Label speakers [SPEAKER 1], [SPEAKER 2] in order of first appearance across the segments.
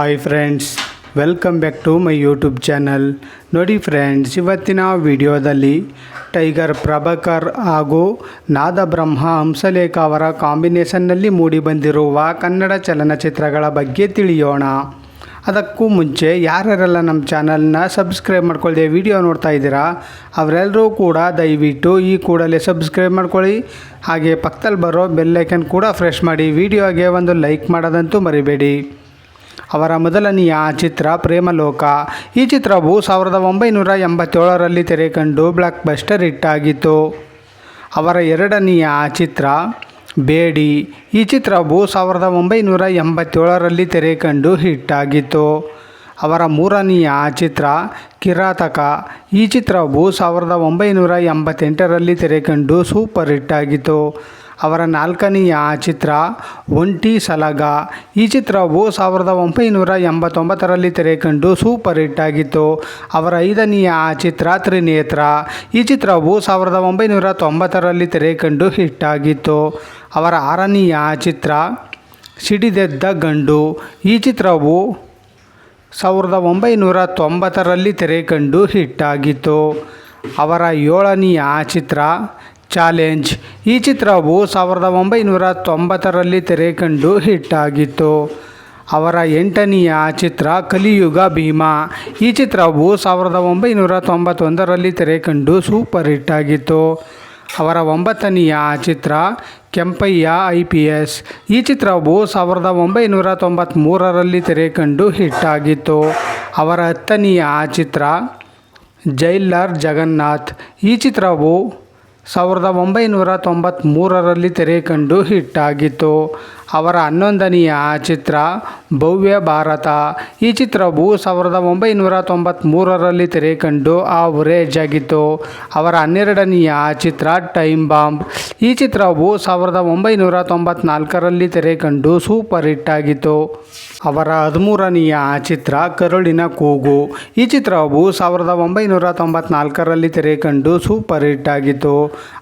[SPEAKER 1] Hi friends welcome back to my YouTube channel ನೋಡಿ friends ಇವತ್ತಿನ ವಿಡಿಯೋದಲ್ಲಿ ಟೈಗರ್ ಪ್ರಭಾಕರ್ ಹಾಗೂ ನಾದಬ್ರಹ್ಮ ಹಂಸಲೇಖ ಅವರ ಕಾಂಬಿನೇಷನ್ನಲ್ಲಿ ಮೂಡಿಬಂದಿರುವ ಕನ್ನಡ ಚಲನಚಿತ್ರಗಳ ಬಗ್ಗೆ ತಿಳಿಯೋಣ. ಅದಕ್ಕೂ ಮುಂಚೆ ಯಾರ್ಯಾರೆಲ್ಲ ನಮ್ಮ ಚಾನಲ್ನ ಸಬ್ಸ್ಕ್ರೈಬ್ ಮಾಡ್ಕೊಳ್ಳದೆ ವಿಡಿಯೋ ನೋಡ್ತಾ ಇದ್ದೀರಾ, ಅವರೆಲ್ಲರೂ ಕೂಡ ದಯವಿಟ್ಟು ಈ ಕೂಡಲೇ ಸಬ್ಸ್ಕ್ರೈಬ್ ಮಾಡ್ಕೊಳ್ಳಿ. ಹಾಗೆ ಪಕ್ಕದಲ್ಲಿ ಬರೋ ಬೆಲ್ಲೈಕನ್ ಕೂಡ ಫ್ರೆಶ್ ಮಾಡಿ ವಿಡಿಯೋಗೆ ಒಂದು ಲೈಕ್ ಮಾಡೋದಂತೂ ಮರಿಬೇಡಿ. ಅವರ ಮೊದಲನೆಯ ಚಿತ್ರ ಪ್ರೇಮಲೋಕ. ಈ ಚಿತ್ರವು ಸಾವಿರದ ಒಂಬೈನೂರ ಎಂಬತ್ತೇಳರಲ್ಲಿ ತೆರೆ ಕಂಡು ಬ್ಲಾಕ್ ಬಸ್ಟರ್ ಹಿಟ್ಟಾಗಿತ್ತು ಅವರ ಎರಡನೆಯ ಚಿತ್ರ, ಬೇಡಿ. ಈ ಚಿತ್ರವು ಸಾವಿರದ ಒಂಬೈನೂರ ಎಂಬತ್ತೇಳರಲ್ಲಿ ತೆರೆ ಕಂಡು ಹಿಟ್ಟಾಗಿತ್ತು ಅವರ ಮೂರನೆಯ ಚಿತ್ರ, ಕಿರಾತಕ. ಈ ಚಿತ್ರವು ಸಾವಿರದ ಒಂಬೈನೂರ ಎಂಬತ್ತೆಂಟರಲ್ಲಿ ತೆರೆ ಕಂಡು ಸೂಪರ್ ಹಿಟ್ಟಾಗಿತ್ತು ಅವರ ನಾಲ್ಕನೆಯ ಚಿತ್ರ ಒಂಟಿ ಸಲಗ. ಈ ಚಿತ್ರವು ಸಾವಿರದ ಒಂಬೈನೂರ ಎಂಬತ್ತೊಂಬತ್ತರಲ್ಲಿ ತೆರೆ ಕಂಡು ಸೂಪರ್ ಹಿಟ್ ಆಗಿತ್ತು. ಅವರ ಐದನೆಯ ಚಿತ್ರ ತ್ರಿನೇತ್ರ. ಈ ಚಿತ್ರವು ಸಾವಿರದ ಒಂಬೈನೂರ ತೊಂಬತ್ತರಲ್ಲಿ ತೆರೆ ಕಂಡು ಹಿಟ್ ಆಗಿತ್ತು. ಅವರ ಆರನೆಯ ಚಿತ್ರ ಸಿಡಿದೆದ್ದ ಗಂಡು. ಈ ಚಿತ್ರವು ಸಾವಿರದ ಒಂಬೈನೂರ ತೊಂಬತ್ತರಲ್ಲಿ ತೆರೆ ಕಂಡು ಹಿಟ್ಟಾಗಿತ್ತು ಅವರ ಏಳನೆಯ ಚಿತ್ರ ಚಾಲೆಂಜ್ ಈ ಚಿತ್ರವು ಸಾವಿರದ ಒಂಬೈನೂರ ತೊಂಬತ್ತರಲ್ಲಿ ತೆರೆ ಕಂಡು ಹಿಟ್ಟಾಗಿತ್ತು. ಅವರ ಎಂಟನೆಯ ಚಿತ್ರ ಕಲಿಯುಗ ಭೀಮಾ. ಈ ಚಿತ್ರವು ಸಾವಿರದ ಒಂಬೈನೂರ ತೊಂಬತ್ತೊಂದರಲ್ಲಿ ತೆರೆ ಕಂಡು ಸೂಪರ್ ಹಿಟ್ಟಾಗಿತ್ತು ಅವರ ಒಂಬತ್ತನೆಯ ಚಿತ್ರ ಕೆಂಪಯ್ಯ ಐ ಪಿ ಎಸ್. ಈ ಚಿತ್ರವು ಸಾವಿರದ ಒಂಬೈನೂರ ತೊಂಬತ್ತ್ಮೂರರಲ್ಲಿ ತೆರೆ ಕಂಡು ಹಿಟ್ಟಾಗಿತ್ತು ಅವರ ಹತ್ತನೆಯ ಚಿತ್ರ ಜೈಲರ್ ಜಗನ್ನಾಥ್. ಈ ಚಿತ್ರವು ಸಾವಿರದ ಒಂಬೈನೂರ ತೊಂಬತ್ತ್ಮೂರರಲ್ಲಿ ತೆರೆ ಕಂಡು ಹಿಟ್ಟಾಗಿತ್ತು. ಅವರ ಹನ್ನೊಂದನೆಯ ಚಿತ್ರ ಭವ್ಯ ಭಾರತ. ಈ ಚಿತ್ರವು ಸಾವಿರದ ಒಂಬೈನೂರ ತೊಂಬತ್ತ್ಮೂರರಲ್ಲಿ ತೆರೆ ಕಂಡು ಆವರೇಜ್ ಆಗಿತ್ತು ಅವರ ಹನ್ನೆರಡನೆಯ ಚಿತ್ರ ಟೈಮ್ ಬಾಂಬ್. ಈ ಚಿತ್ರವು ಸಾವಿರದ ಒಂಬೈನೂರ ತೊಂಬತ್ತ್ನಾಲ್ಕರಲ್ಲಿ ತೆರೆ ಕಂಡು ಸೂಪರ್ ಹಿಟ್ ಆಗಿತ್ತು. ಅವರ ಹದಿಮೂರನೆಯ ಚಿತ್ರ ಕರುಳಿನ ಕೂಗು. ಈ ಚಿತ್ರವು ಸಾವಿರದ ಒಂಬೈನೂರ ತೊಂಬತ್ನಾಲ್ಕರಲ್ಲಿ ತೆರೆ ಕಂಡು ಸೂಪರ್ ಹಿಟ್ ಆಗಿತ್ತು.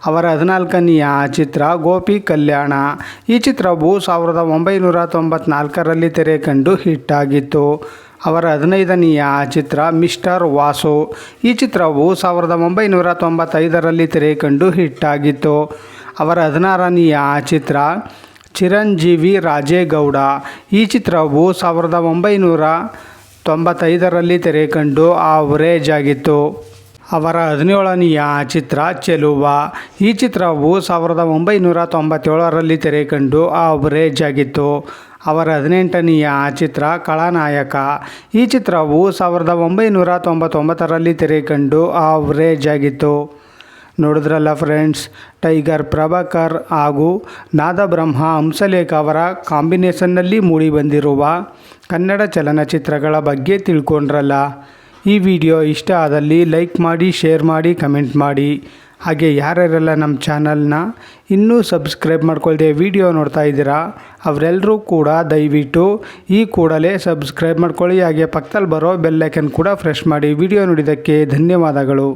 [SPEAKER 1] ಅವರ ಹದಿನಾಲ್ಕನೆಯ ಚಿತ್ರ ಗೋಪಿ ಕಲ್ಯಾಣ. ಈ ಚಿತ್ರವು ಸಾವಿರದ ಒಂಬೈನೂರ ತೊಂಬತ್ನಾಲ್ಕರಲ್ಲಿ ತೆರೆ ಕಂಡು ಹಿಟ್ ಆಗಿತ್ತು. ಅವರ ಹದಿನೈದನೆಯ ಚಿತ್ರ ಮಿಸ್ಟರ್ ವಾಸು. ಈ ಚಿತ್ರವು ಸಾವಿರದ ಒಂಬೈನೂರ ತೊಂಬತ್ತೈದರಲ್ಲಿ ತೆರೆ ಕಂಡು ಹಿಟ್ ಆಗಿತ್ತು. ಅವರ ಹದಿನಾರನೆಯ ಚಿತ್ರ ಚಿರಂಜೀವಿ ರಾಜೇಗೌಡ. ಚಿತ್ರವು ಸಾವಿರದ ಒಂಬೈನೂರ ತೊಂಬತ್ತೈದರಲ್ಲಿ ತೆರೆ ಕಂಡು ಆವರೇಜ್ ಆಗಿತ್ತು ಅವರ ಹದಿನೇಳನೆಯ ಚಿತ್ರ ಚೆಲುವ. ಈ ಚಿತ್ರವು ಸಾವಿರದ ಒಂಬೈನೂರ ತೊಂಬತ್ತೇಳರಲ್ಲಿ ತೆರೆ ಕಂಡು ಆವರೇಜ್ ಆಗಿತ್ತು ಅವರ ಹದಿನೆಂಟನೆಯ ಚಿತ್ರ ಕಳಾನಾಯಕ ಈ ಚಿತ್ರವು ಸಾವಿರದ ಒಂಬೈನೂರ ತೊಂಬತ್ತೊಂಬತ್ತರಲ್ಲಿ ತೆರೆ ಕಂಡು ಆವರೇಜ್ ಆಗಿತ್ತು ನೋಡಿದ್ರಲ್ಲ ಫ್ರೆಂಡ್ಸ್ ಟೈಗರ್ ಪ್ರಭಾಕರ್ ಹಾಗೂ ನಾದಬ್ರಹ್ಮ ಹಂಸಲೇಖ ಅವರ ಕಾಂಬಿನೇಷನ್ನಲ್ಲಿ ಮೂಡಿಬಂದಿರುವ ಕನ್ನಡ ಚಲನಚಿತ್ರಗಳ ಬಗ್ಗೆ ತಿಳ್ಕೊಂಡ್ರಲ್ಲ. ಈ ವಿಡಿಯೋ ಇಷ್ಟ ಆದಲ್ಲಿ ಲೈಕ್ ಮಾಡಿ ಶೇರ್ ಮಾಡಿ ಕಮೆಂಟ್ ಮಾಡಿ. ಹಾಗೆ ಯಾರ್ಯಾರೆಲ್ಲ ನಮ್ಮ ಚಾನಲ್ನ ಇನ್ನೂ ಸಬ್ಸ್ಕ್ರೈಬ್ ಮಾಡ್ಕೊಳ್ದೆ ವಿಡಿಯೋ ನೋಡ್ತಾ ಇದ್ದೀರಾ ಅವರೆಲ್ಲರೂ ಕೂಡ ದಯವಿಟ್ಟು ಈ ಕೂಡಲೇ ಸಬ್ಸ್ಕ್ರೈಬ್ ಮಾಡ್ಕೊಳ್ಳಿ. ಹಾಗೆ ಪಕ್ಕದಲ್ಲಿ ಬರೋ ಬೆಲ್ಲೈಕನ್ ಕೂಡ ಫ್ರೆಶ್ ಮಾಡಿ ವಿಡಿಯೋ ನೋಡಿದ್ದಕ್ಕೆ ಧನ್ಯವಾದಗಳು.